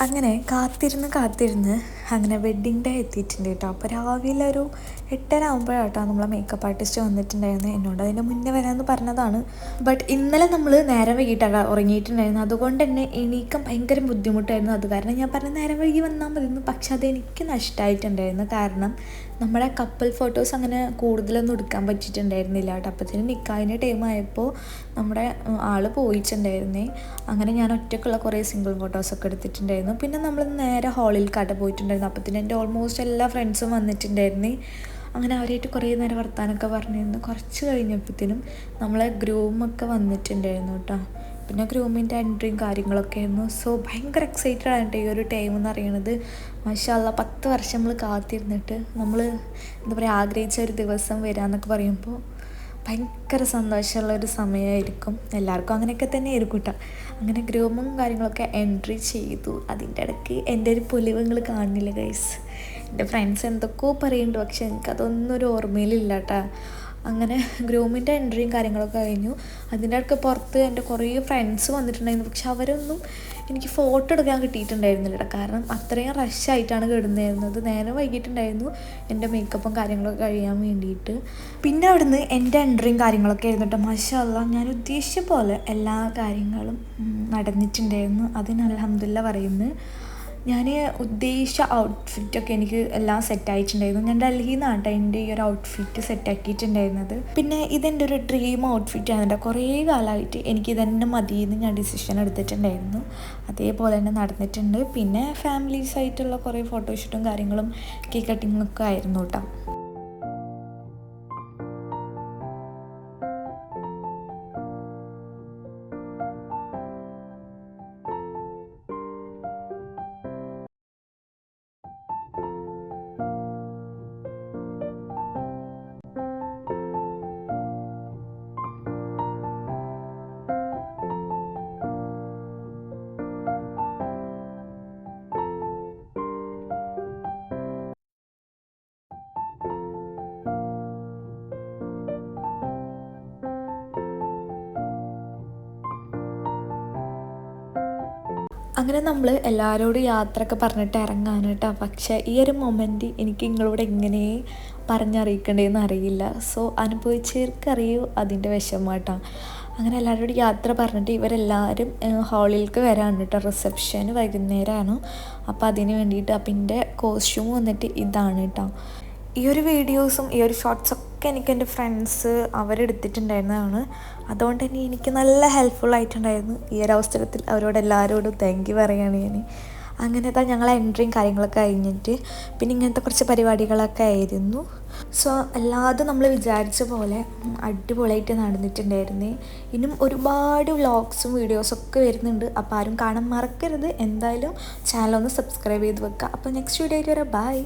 അങ്ങനെ കാത്തിരുന്ന് കാത്തിരുന്ന് അങ്ങനെ വെഡ്ഡിങ് ഡേ എത്തിയിട്ടുണ്ട് കേട്ടോ. അപ്പോൾ രാവിലെ ഒരു എട്ടര ആകുമ്പോഴാട്ടോ നമ്മളെ മേക്കപ്പ് ആർട്ടിസ്റ്റ് വന്നിട്ടുണ്ടായിരുന്നു. എന്നോട് അതിന്റെ മുന്നേ വരാമെന്ന് പറഞ്ഞതാണ്. ബട്ട് ഇന്നലെ നമ്മൾ നേരം വൈകിട്ടാണ് ഉറങ്ങിയിട്ടുണ്ടായിരുന്നു. അതുകൊണ്ട് തന്നെ എണീക്കാൻ ഭയങ്കര ബുദ്ധിമുട്ടായിരുന്നു. അത് കാരണം ഞാൻ പറഞ്ഞ നേരം വൈകി വന്നാൽ മതിയെന്ന്. പക്ഷെ അത് എനിക്ക് നഷ്ടമായിട്ടുണ്ടായിരുന്നു കാരണം നമ്മുടെ കപ്പിൾ ഫോട്ടോസ് അങ്ങനെ കൂടുതലൊന്നും എടുക്കാൻ പറ്റിയിട്ടുണ്ടായിരുന്നില്ല കേട്ടോ. അപ്പത്തിന് നിൽക്കാതിന്റെ ടൈം ആയപ്പോൾ നമ്മുടെ ആൾ പോയിട്ടുണ്ടായിരുന്നേ അങ്ങനെ ഞാൻ ഒറ്റക്കുള്ള കുറേ സിംഗിൾ ഫോട്ടോസൊക്കെ എടുത്തിട്ടുണ്ടായിരുന്നു. പിന്നെ നമ്മൾ നേരെ ഹാളിൽ കട പോയിട്ടുണ്ടായിരുന്നു. അപ്പത്തിന് എന്റെ ഓൾമോസ്റ്റ് എല്ലാ ഫ്രണ്ട്സും വന്നിട്ടുണ്ടായിരുന്നു. അങ്ങനെ അവരായിട്ട് കുറേ നേരം വർത്താനമൊക്കെ പറഞ്ഞിരുന്നു. കുറച്ച് കഴിഞ്ഞപ്പോഴത്തേനും നമ്മളെ ഗ്രൂമൊക്കെ വന്നിട്ടുണ്ടായിരുന്നു കേട്ടോ. പിന്നെ ഗ്രൂമിന്റെ എൻട്രിയും കാര്യങ്ങളൊക്കെ ആയിരുന്നു. സോ ഭയങ്കര എക്സൈറ്റഡ് ആയിട്ട് ഈ ഒരു ടൈം എന്ന് പറയുന്നത്. മഷാല്ല പത്ത് വർഷം നമ്മൾ കാത്തിരുന്നിട്ട് നമ്മൾ എന്താ പറയുക ആഗ്രഹിച്ച ഒരു ദിവസം വരാമെന്നൊക്കെ പറയുമ്പോൾ ഭയങ്കര സന്തോഷമുള്ള ഒരു സമയമായിരിക്കും. എല്ലാവർക്കും അങ്ങനെയൊക്കെ തന്നെ ആയിരിക്കും കേട്ടോ അങ്ങനെ ഗ്രൂമും കാര്യങ്ങളൊക്കെ എൻട്രി ചെയ്തു. അതിന്റെ ഇടയ്ക്ക് എന്റെ ഒരു പൊലിവ് നിങ്ങൾ കാണുന്നില്ല ഗൈസ് എന്റെ ഫ്രണ്ട്സ് എന്തൊക്കെയോ പറയുന്നുണ്ട് പക്ഷെ എനിക്കതൊന്നും ഒരു ഓർമ്മയിലില്ല കേട്ടോ അങ്ങനെ ഗ്രൂമിന്റെ എൻട്രിയും കാര്യങ്ങളൊക്കെ കഴിഞ്ഞു. അതിന്റെ ഇടയ്ക്ക് പുറത്ത് എന്റെ കുറേ ഫ്രണ്ട്സ് വന്നിട്ടുണ്ടായിരുന്നു പക്ഷെ അവരൊന്നും എനിക്ക് ഫോട്ടോ എടുക്കാൻ കിട്ടിയിട്ടുണ്ടായിരുന്നില്ല കാരണം അത്രയും റഷായിട്ടാണ് കിടന്നിരുന്നത്. നേരെ വൈകിട്ടുണ്ടായിരുന്നു എന്റെ മേക്കപ്പും കാര്യങ്ങളൊക്കെ കഴിയാൻ വേണ്ടിയിട്ട്. പിന്നെ അവിടുന്ന് എന്റെ എൻട്രിയും കാര്യങ്ങളൊക്കെ ആയിരുന്നു കേട്ടോ മാഷല്ല ഞാൻ ഉദ്ദേശിച്ച പോലെ എല്ലാ കാര്യങ്ങളും നടന്നിട്ടുണ്ടായിരുന്നു. അതിന് അലഹമില്ല പറയുന്നത് ഞാൻ ഉദ്ദേശിച്ച ഔട്ട്ഫിറ്റൊക്കെ എനിക്ക് എല്ലാം സെറ്റ് സെറ്റായിട്ടുണ്ടായിരുന്നു ഞാൻ ഡൽഹിയിൽ നിന്നാണ് എന്റെ ഈ ഒരു ഔട്ട്ഫിറ്റ് സെറ്റാക്കിയിട്ടുണ്ടായിരുന്നത് പിന്നെ ഇതെന്റെ ഒരു ഡ്രീം ഔട്ട്ഫിറ്റ് ആണ് കേട്ടോ കുറേ കാലമായിട്ട് എനിക്ക് ഇതന്നെ മതിയെന്ന് ഞാൻ ഡിസിഷൻ എടുത്തിട്ടുണ്ടായിരുന്നു. അതേപോലെ തന്നെ നടന്നിട്ടുണ്ട്. പിന്നെ ഫാമിലീസായിട്ടുള്ള കുറേ ഫോട്ടോഷൂട്ടും കാര്യങ്ങളും കേക്ക് കട്ടിങ്ങൊക്കെ ആയിരുന്നു കേട്ടോ അങ്ങനെ നമ്മൾ എല്ലാവരോടും യാത്രയൊക്കെ പറഞ്ഞിട്ട് ഇറങ്ങാൻ കേട്ടോ പക്ഷേ ഈ ഒരു മൊമെന്റ് എനിക്ക് നിങ്ങളോട് എങ്ങനെ പറഞ്ഞറിയിക്കണ്ടേന്ന് അറിയില്ല. സോ അനുഭവിച്ചവർക്കറിയൂ അതിന്റെ വിഷമം കേട്ടോ അങ്ങനെ എല്ലാവരോടും യാത്ര പറഞ്ഞിട്ട് ഇവരെല്ലാവരും ഹാളിലേക്ക് വരാണ് കേട്ടോ. റിസപ്ഷന് വൈകുന്നേരമാണ് അപ്പോൾ അതിന് വേണ്ടിയിട്ട് അപ്പം എന്റെ കോസ്റ്റ്യൂം വന്നിട്ട് ഇതാണ് കേട്ടോ. ഈ ഒരു വീഡിയോസും ഈ ഒരു ഷോർട്സൊക്കെ എനിക്ക് എന്റെ ഫ്രണ്ട്സ് അവരെടുത്തിട്ടുണ്ടായിരുന്നതാണ്. അതുകൊണ്ട് തന്നെ എനിക്ക് നല്ല ഹെൽപ്ഫുൾ ആയിട്ടുണ്ടായിരുന്നു ഈ ഒരു അവസരത്തിൽ. അവരോട് എല്ലാവരോടും താങ്ക് യു പറയുകയാണ് ഞാൻ. അങ്ങനത്തെ ഞങ്ങൾ എൻട്രിയും കാര്യങ്ങളൊക്കെ കഴിഞ്ഞിട്ട് പിന്നെ ഇങ്ങനത്തെ കുറച്ച് പരിപാടികളൊക്കെ ആയിരുന്നു. സോ അല്ലാതെ നമ്മൾ വിചാരിച്ച പോലെ അടിപൊളിയായിട്ട് നടന്നിട്ടുണ്ടായിരുന്നേ. ഇനിയും ഒരുപാട് വ്ളോഗ്സും വീഡിയോസൊക്കെ വരുന്നുണ്ട്. അപ്പോൾ ആരും കാണാൻ മറക്കരുത്. എന്തായാലും ചാനൽ ഒന്ന് സബ്സ്ക്രൈബ് ചെയ്ത് വെക്കുക അപ്പോൾ നെക്സ്റ്റ് വീഡിയോ ആയിട്ട് വരാം. ബൈ